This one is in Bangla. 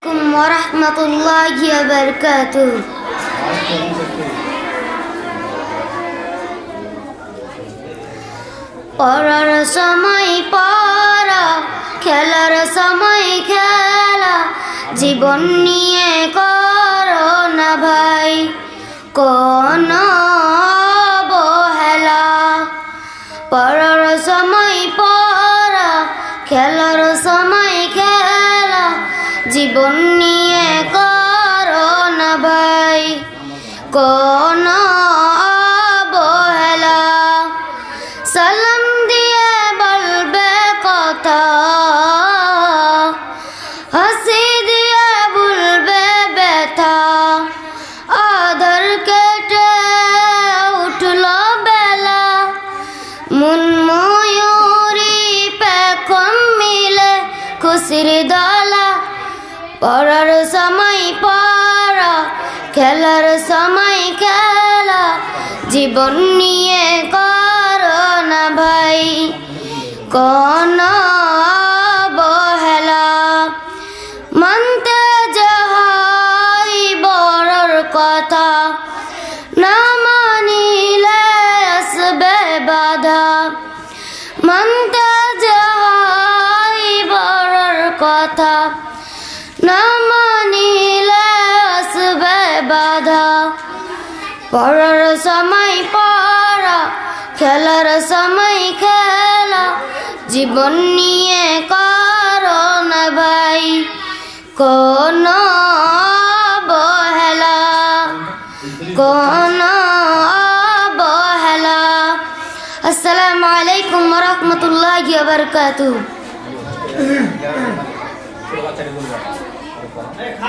عليكم ورحمة الله وبركاته পড়ার সময় পড়া খেলার সময় খেলা জীবন নিয়ে করো না ভাই কোন অবহেলা পড়ার সময় পড়া খেলার সময় খেলা জীবন নিয়ে করো না ভাই। কোন অবহেলা। সালাম দিয়ে বলবে কথা। হাসি দিয়ে ভুলবে ব্যথা। আধার কেটে উঠল বেলা। মন ময়ূরী পেখম মিলে খুশির দলা পড়ার সময় পড়া, খেলার সময় খেলা, জীবন নিয়ে করো না ভাই। কোন অবহেলা, মানতে যাহাই বড়র কথা, না মানিলে আসবে বাধা। মানতে যাহাই বড়র কথা না মানিলে আসবে বাধা পড়ার সময় পড়া, খেলার সময় খেলা, জীবন নিয়ে করো না ভাই, কোন অবহেলা কোন অবহেলা। আসসালামু আলাইকুম রহমতুল্লাহ বারকাতু 哎卡